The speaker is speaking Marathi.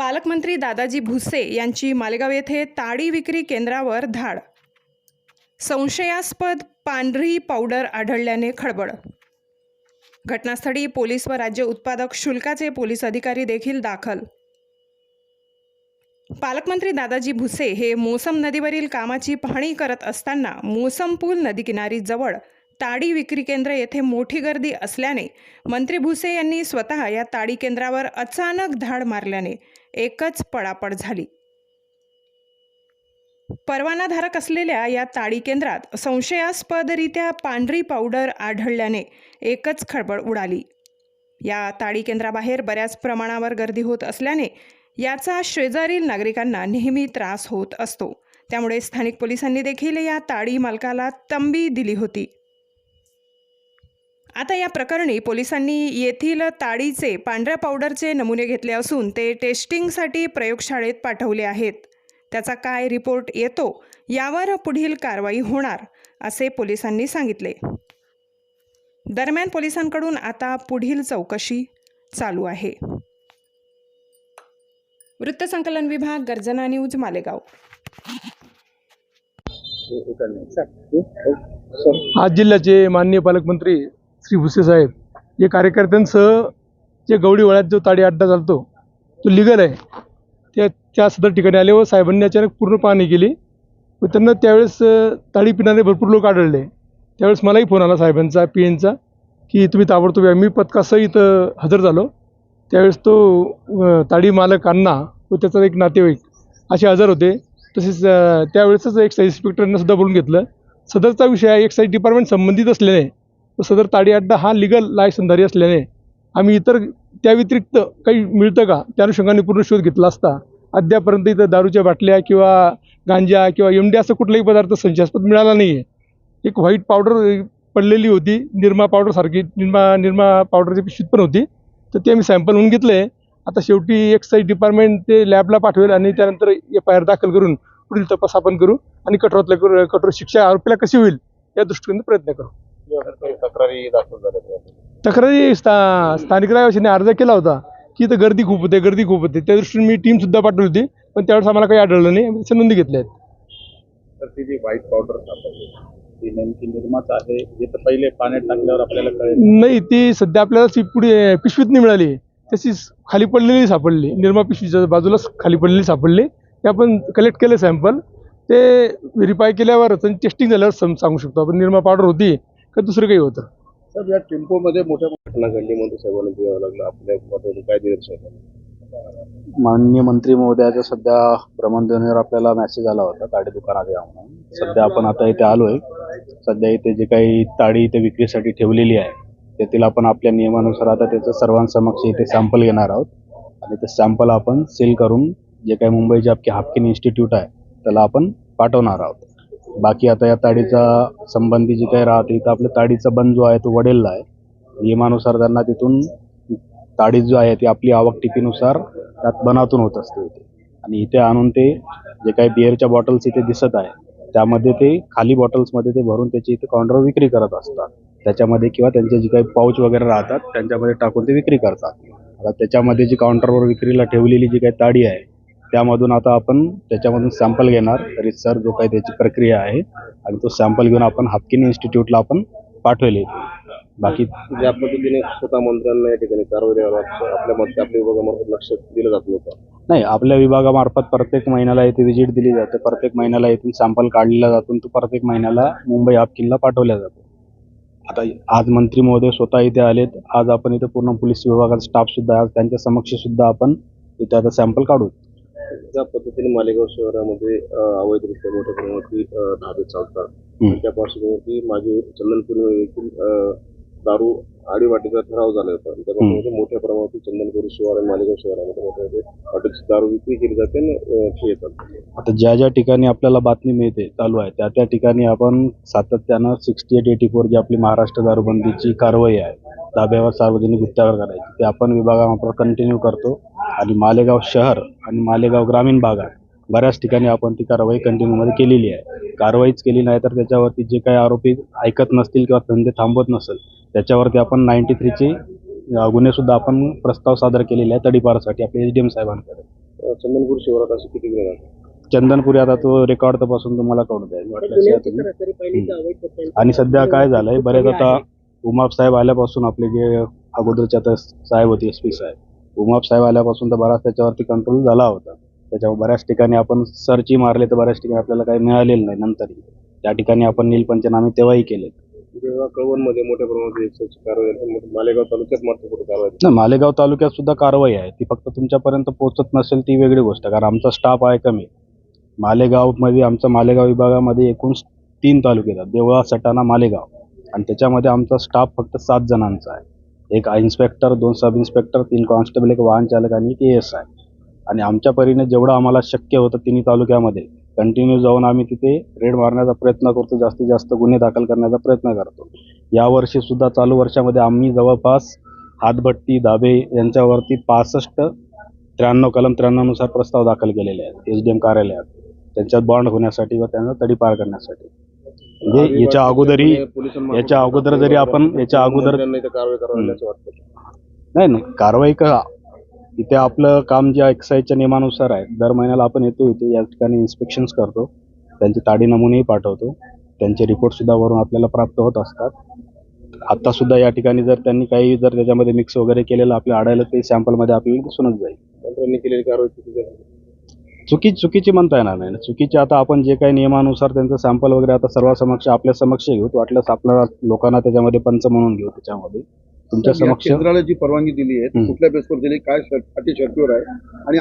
पालकमंत्री दादाजी भुसे यांची मालेगाव येथे ताडी विक्री केंद्रावर धाड. संशयास्पद पांढरी पावडर आढळल्याने खळबळ. घटनास्थळी पोलीस व राज्य उत्पादक शुल्काचे पोलीस अधिकारी देखील दाखल. पालकमंत्री दादाजी भुसे हे मोसम नदीवरील कामाची पाहणी करत असताना मोसम पूल नदीकिनारी जवळ ताडी विक्री केंद्र येथे मोठी गर्दी असल्याने मंत्री भुसे यांनी स्वतः या ताडी केंद्रावर अचानक धाड मारल्याने एकच पळापळ झाली. परवानाधारक असलेल्या या ताडी केंद्रात संशयास्पदरित्या पांढरी पावडर आढळल्याने एकच खळबळ उडाली. या ताडी केंद्राबाहेर बऱ्याच प्रमाणावर गर्दी होत असल्याने याचा शेजारील नागरिकांना नेहमी त्रास होत असतो. त्यामुळे स्थानिक पोलिसांनी देखील या ताडी मालकाला तंबी दिली होती. आता या प्रकरणी पोलिसांनी येथील ताडीचे पांढऱ्या पावडरचे नमुने घेतले असून ते टेस्टिंगसाठी प्रयोगशाळेत पाठवले आहेत. त्याचा काय रिपोर्ट येतो यावर पुढील कारवाई होणार असे पोलिसांनी सांगितले. दरम्यान पोलिसांकडून आता पुढील चौकशी चालू आहे. वृत्तसंकलन विभाग गर्जना न्यूज मालेगाव. आज जिल्ह्याचे माननीय पालकमंत्री श्री भुसे साहेब हे कार्यकर्त्यांसह जे गवडी वळ्यात जो ताडी अड्डा चालतो तो लिगल आहे. त्या त्या सदर ठिकाणी आले व साहेबांनी अचानक पूर्ण पाहणी केली. व त्यांना त्यावेळेस ताडी पिणारे भरपूर लोक आढळले. त्यावेळेस मलाही फोन आला साहेबांचा पी एनचा की तुम्ही ताबडतोब या. मी पथकासह इथं हजर झालो. त्यावेळेस तो ताडी मालक अण्णा व त्याचा एक नातेवाईक असे हजर होते. तसेच त्यावेळेसच एक्साईज इन्स्पेक्टरनं सुद्धा बोलून घेतलं. सदरचा विषय आहे एक्साईज डिपार्टमेंट संबंधित असल्याने तर सदर ताडी अड्डा हा लिगल लायसनधारी असल्याने आम्ही इतर त्या व्यतिरिक्त काही मिळतं का? त्या अनुषंगाने पूर्ण शोध घेतला असता. अद्यापर्यंत इथं दारूच्या बाटल्या किंवा गांजा किंवा एमडी असं कुठलाही पदार्थ संशयास्पद मिळाला नाही आहे एक व्हाईट पावडर पडलेली होती. निरमा पावडरसारखी निरमा निरमा पावडरची पिशवीत पण होती. तर ते आम्ही सॅम्पल होऊन घेतले. आता शेवटी एक्साईज डिपार्टमेंट ते लॅबला पाठवेल आणि त्यानंतर एफ आय आर दाखल करून पुढील तपास आपण करू आणि कठोरातल्या कठोर शिक्षा आरोपीला कशी होईल या दृष्टीने प्रयत्न करू. तक्रारी दाखल झाल्या तक्रारी स्था स्थानिक रहिवाशांनी अर्ज केला होता की इथं गर्दी खूप होते गर्दी खूप होते. त्या दृष्टीने मी टीम सुद्धा पाठवली होती पण त्यावेळेस आम्हाला काही आढळलं नाही. आम्ही त्याच्या नोंदी घेतल्या आहेत. तर ती जी व्हाईट पावडर सापडली ती नेमकी निर्माच आहे. हे तर पहिले पाण्यात टाकल्यावर आपल्याला कळेल. नाही ती सध्या आपल्याला ती पुढे पिशवीत नाही मिळाली. तशीच खाली पडलेली सापडली. निर्मा पिशवीच्या बाजूलाच खाली पडलेली सापडली. ते आपण कलेक्ट केले सॅम्पल ते व्हेरीफाय केल्यावर टेस्टिंग झाल्यावर सम सांगू शकतो. आपण निर्मा पावडर होती. का दुसरं काही होतं? सर या टेम्पोमध्ये मोठ्या घटना घडली म्हणून साहेबांना द्यावं लागलं. आपल्या काय आलं? माननीय मंत्री महोदयाचा सध्या भ्रमणध्वनीवर आपल्याला मेसेज आला होता ताडी दुकानात या म्हणून. सध्या आपण आता इथे आलोय. सध्या इथे जे काही ताडी इथे विक्रीसाठी ठेवलेली आहे त्यातील आपण आपल्या नियमानुसार आता त्याचं सर्वांसमक्ष इथे सॅम्पल घेणार आहोत. आणि ते सॅम्पल आपण सील करून जे काही मुंबईचे आपले हापकिन इन्स्टिट्यूट आहे त्याला आपण पाठवणार आहोत. बाकी आता या ताडीचा संबंधी जी काही राहते इथं आपल्या ताडीचा बंद जो आहे तो वडेलला आहे. नियमानुसार त्यांना तिथून ताडी जो आहे ती आपली आवक टिपीनुसार त्यात बनातून होत असते इथे. आणि इथे आणून ते जे काही बिअरच्या बॉटल्स इथे दिसत आहे त्यामध्ये ते खाली बॉटल्समध्ये ते भरून त्याची इथे काउंटरवर विक्री करत असतात. त्याच्यामध्ये किंवा त्यांचे जे काही पाऊच वगैरे राहतात त्यांच्यामध्ये टाकून ते विक्री करतात. आता त्याच्यामध्ये जी काउंटरवर विक्रीला ठेवलेली जी काही ताडी आहे त्यामधून आता आपण त्याच्यामधून सॅम्पल घेणार. रिसर जो काही त्याची प्रक्रिया आहे आणि तो सॅम्पल घेऊन आपण हापकिन इन्स्टिट्यूटला आपण पाठवले. बाकी ज्या पद्धतीने स्वतः मंत्र्यांना या ठिकाणी कारवाई द्यावं लागतं आपल्या मत आपल्या विभागामार्फत लक्ष दिलं जात नव्हतं. नाही आपल्या विभागामार्फत प्रत्येक महिन्याला इथे व्हिजिट दिली जाते. प्रत्येक महिन्याला इथून सॅम्पल काढलेला जातो तो प्रत्येक महिन्याला मुंबई हापकिनला पाठवला जातो. आता आज मंत्री महोदय स्वतः इथे आलेत. आज आपण इथे पूर्ण पोलीस विभागाचा स्टाफ सुद्धा आहे. आज त्यांच्या समक्ष सुद्धा आपण इथे आता सॅम्पल काढू. ज्या पद्धतीने मालेगाव शहरामध्ये अवैधरित्या मोठ्या प्रमाणावरती धाबे चालतात. त्या पार्श्वभूमीवरती मागे चंदनपुरी येथील दारू आडीवाटीचा ठराव झाला होता. त्या पार्श्वभूमीवरती मोठ्या प्रमाणावरती चंदनपुरी शहर आणि मालेगाव शहरामध्ये मोठ्या हॉटेल्स दारू विक्री केली जाते आणि येतात. आता ज्या ज्या ठिकाणी आपल्याला बातमी मिळते चालू आहे त्या त्या ठिकाणी आपण सातत्यानं sixty eight eighty four G आपली महाराष्ट्र दारूबंदीची कारवाई आहे ताब्यावर सार्वजनिक गुत्यावर करायची. ते आपण विभागामार्फत कंटिन्यू करतो. आणि मालेगाव शहर आणि मालेगाव ग्रामीण भागात बऱ्याच ठिकाणी आपण ती कारवाई कंटिन्यूमध्ये केलेली आहे. कारवाईच केली नाही तर त्याच्यावरती जे काही आरोपी ऐकत नसतील किंवा धंदे थांबवत नसेल त्याच्यावरती आपण नाईन्टी थ्रीचे गुन्हे सुद्धा आपण प्रस्ताव सादर केलेले आहे तडीपारसाठी आपल्या एच डी एम साहेबांकडे. चंदनपूर शिवारात असे किती गुन्हे दाखल चंदनपुरी आता तो रेकॉर्ड तपासून तुम्हाला कळून तुम्ही. आणि सध्या काय झालंय? बरेच आता उमाप साहेब आल्यापासून आपले जे अगोदरचे आता साहेब होते एस पी साहेब उमाप साहेब आल्यापासून तर बराच त्याच्यावरती कंट्रोल झाला होता. त्याच्यावर बऱ्याच ठिकाणी आपण सर्चही मारले तर बऱ्याच ठिकाणी आपल्याला काही मिळालेलं नाही नंतरही. त्या ठिकाणी आपण नील पंचनामे तेव्हाही केले कळवणमध्ये मोठ्या प्रमाणात कारवाई मालेगाव तालुक्यात मात्र कुठे कारवाई? नाही मालेगाव तालुक्यात सुद्धा कारवाई आहे. ती फक्त तुमच्यापर्यंत पोहोचत नसेल ती वेगळी गोष्ट. कारण आमचा स्टाफ आहे कमी. मालेगावमध्ये आमचा मालेगाव विभागामध्ये एकूण तीन तालुके आहेत. देवळा सटाणा मालेगाव. आणि त्याच्यामध्ये आमचा स्टाफ फक्त सात जणांचा आहे. एक इन्स्पेक्टर दोन सब इन्स्पेक्टर तीन कॉन्स्टेबल एक वाहन चालक आणि एक एस आहे आणि आमच्या परीने जेवढं आम्हाला शक्य होतं तिन्ही तालुक्यामध्ये कंटिन्यू जाऊन आम्ही तिथे रेड मारण्याचा प्रयत्न करतो जास्तीत जास्त गुन्हे दाखल करण्याचा प्रयत्न करतो. यावर्षी सुद्धा चालू वर्षामध्ये आम्ही जवळपास हातभट्टी दाबे यांच्यावरती पासष्ट त्र्याण्णव कलम त्र्याण्णवनुसार प्रस्ताव दाखल केलेले आहेत. एच डी एम कार्यालयात. त्यांच्यात बॉन्ड होण्यासाठी व त्यांना तडीपार करण्यासाठी. म्हणजे याच्या अगोदरही पोलिसांमार्फत याच्या अगोदर जरी आपण याच्या अगोदर नाही नाही. कारवाई का इथे आपलं काम जे एक्साईजच्या नियमानुसार आहे. दर महिन्याला आपण येतो इथे या ठिकाणी इन्स्पेक्शन्स करतो. त्यांचे ताडी नमुनेही पाठवतो. त्यांचे रिपोर्ट सुद्धा वरून आपल्याला प्राप्त होत असतात. आता सुद्धा या ठिकाणी जर त्यांनी काही जर त्याच्यामध्ये मिक्स वगैरे केलेलं आपल्या आढळलं ते सॅम्पलमध्ये आपल्याला दिसूनच जाईल. केलेली कारवाई. चुकी चुकीची म्हणता येणार नाही. चुकीची आता आपण जे काही नियमानुसार त्यांचं सॅम्पल वगैरे आता सर्वांसमक्ष आपल्या समक्ष घेऊ वाटल्यास आपल्याला लोकांना त्याच्यामध्ये पंच म्हणून घेऊ त्याच्यामध्ये. तुमच्या समक्ष केंद्राला जी परवानगी दिली आहे. कुठल्या बेसवर दिली काय अटी शर्तीवर आहे. आणि